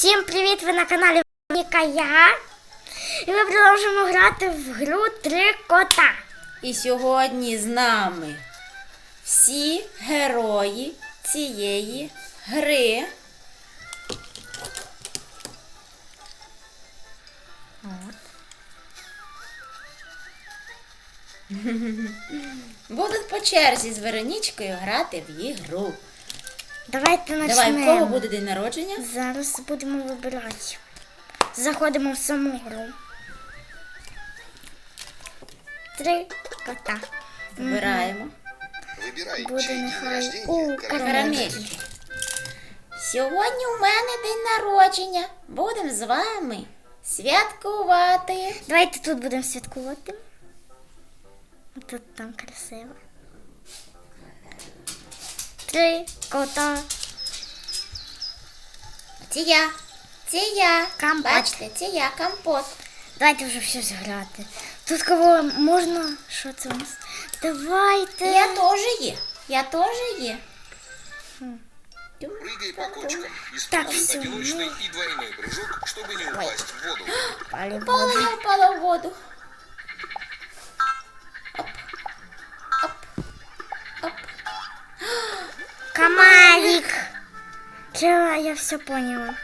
Всім привіт! Ви на каналі Ніка Я. І ми продовжуємо грати в гру Три кота. І сьогодні з нами всі герої цієї гри. Будуть по черзі з Веронічкою грати в ігру. Давайте Давай, в почнемо. кого буде день народження? Зараз будемо вибирати. Заходимо в саму гру. Три кота. Вибираємо. Выбирай, чей день нехай рождения, у карамель. Карамельки. Сьогодні у мене день народження. Будемо з вами святкувати. Давайте тут будемо святкувати. Тут там красиво. Три кота. Це я. Це я. Компот. Бачите, це я компот. Давайте вже щось грати. Тут кого можна. Що це у нас? Давайте. Я теж є. Я теж є. Прыгай по кочкам. Так, Используй всё, одиночный и двойной прыжок, чтобы не упасть в воду. Палі в Упала, воду. я упала в воду. Чего? Я все поняла.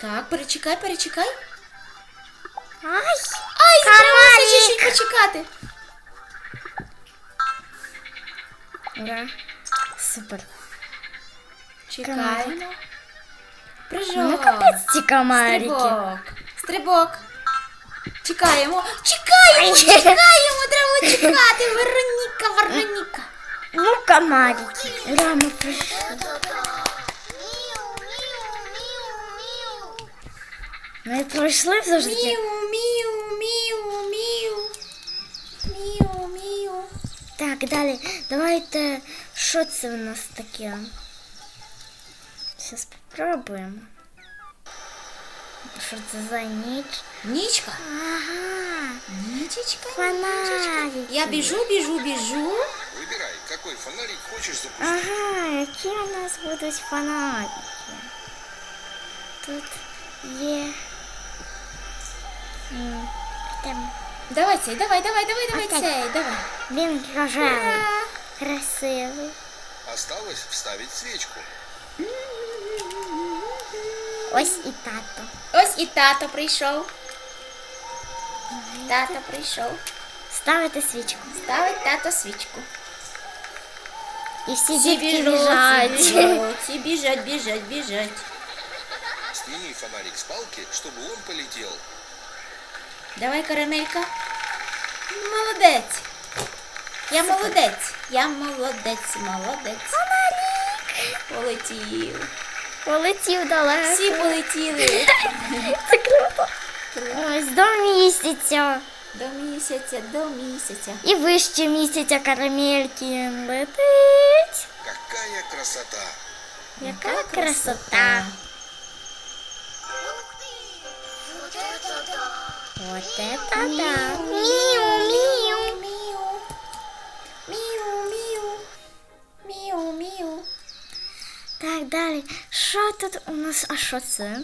Так, перечекай, перечекай. Ай! Ай, треба Комарик! ще чуть-чуть почекати. Ура. Супер. Чекаємо. Прыжок. Ну капець ці комарики. Стрибок. Стрибок. Чекаємо. Чекаємо, чекаємо, треба чекати. Вероніка, Вероніка. Ну комарики. Ура, ми прийшли. Ми пройшли все ж таки. Міу, міу, міу, міу. Міу, міу. Так, далі. Давайте. Що це у нас таке? Зараз спробуємо. Що це за ніч? Нічка. Ага. Нічечка. Фонарики. Я біжу, біжу, біжу. Выбирай, какой фонарик хочешь запустить. Ага, які у нас будуть фонарики? Тут є. м, Там Давай цей, давай, давай, давай, давай Опять. цей, давай. він рожевий, Ура! красивий. Осталось вставить свечку. Ось і тато. Ось і тато прийшов. Тато прийшов. Ставити свічку. Ставить тато свічку. І всі Всі дітки біжуть, біжать. всі біжать, всі біжать, біжать, біжать. Сними фонарик с палки, чтобы он полетел. Давай, карамелька. Молодець. Я молодець. Я молодець, молодець. Полетів. Полетів далеко. Всі полетіли. Це круто. Ось до місяця. До місяця, до місяця. І вище місяця карамельки летить. Какая красота! Яка красота. Вот это да. Міу, міу. Міу. Міу, міу. Міу, міу. Так, далі. Що тут у нас? А що це?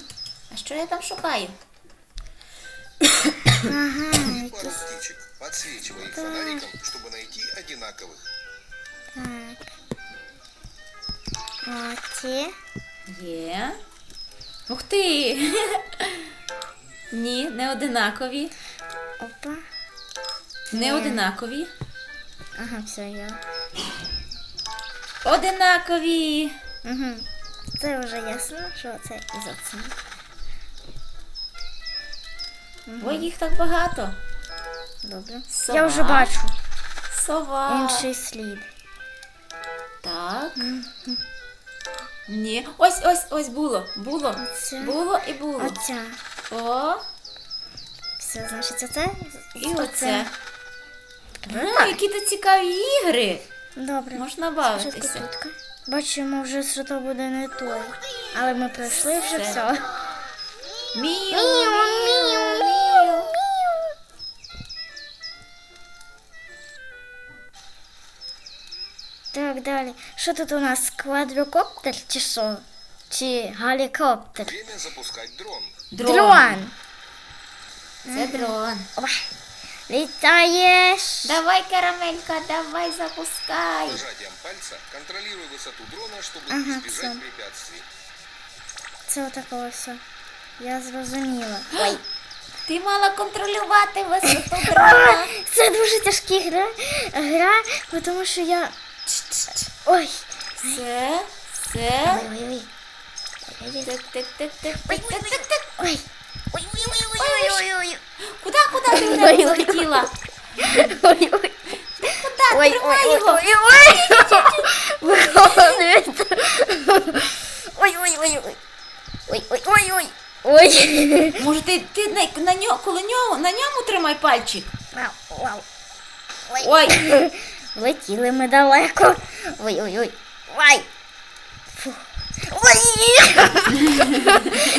А що я там шукаю? Ага, Пару птичек. Подсвечивай их фонариком, чтобы найти одинаковых. так. Оті. Є. Ух ти! Ні, не одинакові. Опа. Не одинакові. Ага, все, я. Одинакові. Угу. Це вже ясно, що це із оцим. Бо їх так багато. Добре. Сова. Я вже бачу Сова. інший слід. Так. Ні. Ось, ось, ось було. Було. Оце. Було і було. Оця. О, Все, значить, оце. і оце. Круто. А, які тут цікаві ігри. Добре. Можна бавитися. Бачимо вже, що то буде не той. Але ми пройшли вже Все. все. Міу, Міу, міу, міу. Так, далі. Що тут у нас? Квадрокоптер чи що? чи гелікоптер? Время запускать дрон. Дрон. Це дрон. Ой, Літаєш. Давай, карамелька, давай запускай. Нажатием пальца контролируй высоту дрона, чтобы Ага, избежать всё. препятствий. Це отакого все. Я зрозуміла. Ой. Ти мала контролювати висоту А, дрона. Це дуже тяжка гра, гра, бо тому що я. Ой. Все, все. Ой-ой-ой. Тик-тик-тик-тик-тик-тик-тик. Ой. Ой-ой-ой. Куди, куди ти неї залетіла? Ой-ой. Ой, Тримай ой, його. ой, ой. Ой-ой-ой. ой. Ой, ой, ой, ой. Ой. Може, ти, ти на, на нього, коло нього, на ньому тримай пальчик? Вау. Ой. Ой, Летіли ми далеко. Ой, ой, ой. Ой. Фу. Ой.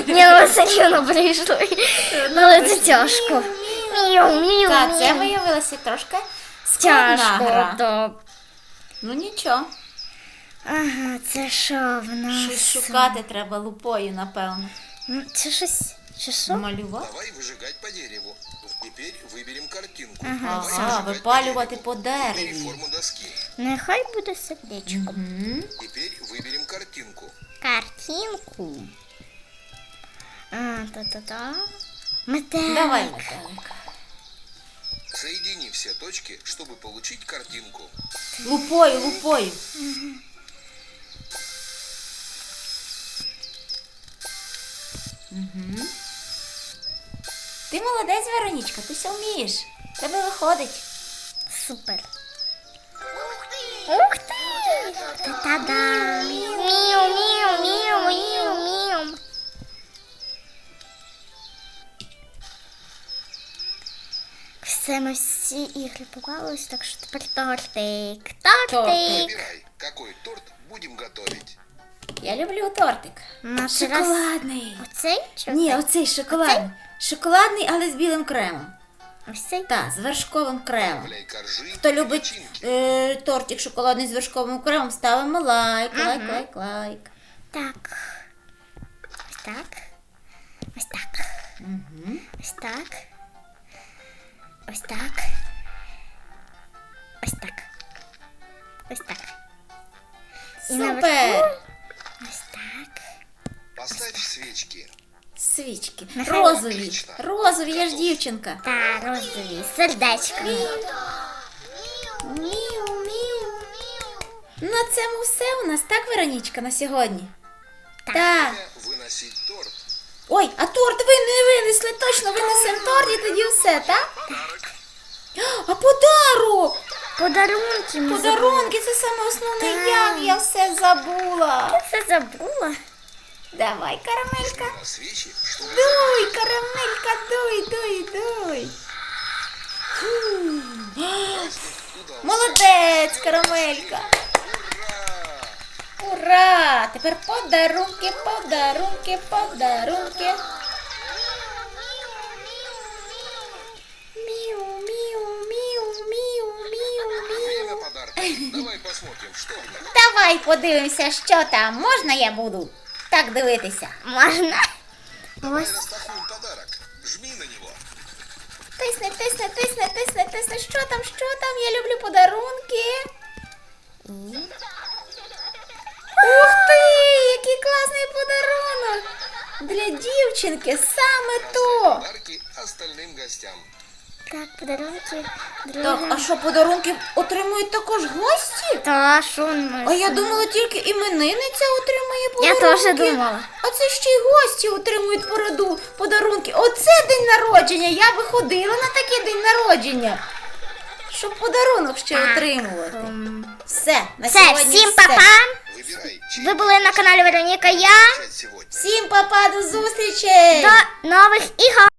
Ні, ну все рівно прийшли. Але це тяжко. Міу, міу, так, це міу. виявилося трошки складна Тяжко, гра. то. Ну нічого, Ага, це що в нас? щось шукати треба лупою, напевно. Ну, Це щось. Чи що? Малювати? Давай выжигать по дереву. Теперь выберем картинку. Ага, Давай выжигать випалювати по Выбери дереві. форму доски. Нехай буде сердечко. Мгм. Теперь выберем картинку. Картинку. А, та-та-та. Метелик. Давай, метелик. Соедини все точки, чтобы получить картинку. Лупою, лупою. Угу. Ти молодець, Веронічка, ти все вмієш. Тебе виходить. Супер. Ух ти! Та-та-да! Міу, міу, міу, Все, ми всі ігри побавились, так що тепер тортик. Тортик! Выбирай, какой торт будем готовить. Я люблю тортик. Наш раз... Шоколадний. Оцей чи Ні, оцей? оцей шоколадний. Шоколадний, але з білим кремом. Ось цей? Так, з вершковим кремом. Коржи Хто и любить начинки. е, тортик шоколадний з вершковим кремом, ставимо лайк, лайк, лайк, лайк. Так. Ось так. Ось так. Угу. Ось так. Ось так. Ось так. Ось так. І Супер! наверху Ось так. Поставь свечки. Свічки. Розові. Отлично. Розові, я ж дівчинка. Та розові. Сердечко. На цьому все у нас, так, Веронічка, на сьогодні? Так. Время Выносить торт. Ой, а торт ви не винесли, точно винесемо торт і тоді все, так? А подарок! Подарунки ми Подарунки це саме основне. Так. Як я все забула. забули. Все забула. Давай, карамелька. Свечи, чтобы Дуй, карамелька, дуй, дуй, дуй. Молодець, карамелька. Ура! Ура! Тепер подарунки, подарунки, подарунки. Міу, міу, міу, міу, міу, міу. Время подарка. Давай посмотрим, что в них. Давай подивимося, що там. Можна я буду так дивитися? Можна? Давай Ось. распакуем подарок. Жми на него. Тисни, тисни, тисни, тисни, тисни. Що там, що там? Я люблю подарунки. Ух ти! Який класний подарунок! Для дівчинки саме то. Подарки остальным гостям. Так, подарунки. Так, а що подарунки отримують також гості? Та, що ми? А я думала, тільки іменинниця отримує Я теж думала. А це ще й гості отримують пораду, подарунки. Оце день народження. Я би ходила на такий день народження. Щоб подарунок ще Так, отримувати. Все, на Все, сьогодні всім все. папа. Ви були на каналі Вероніка Я. Всім папа, до зустрічі! До нових ігор.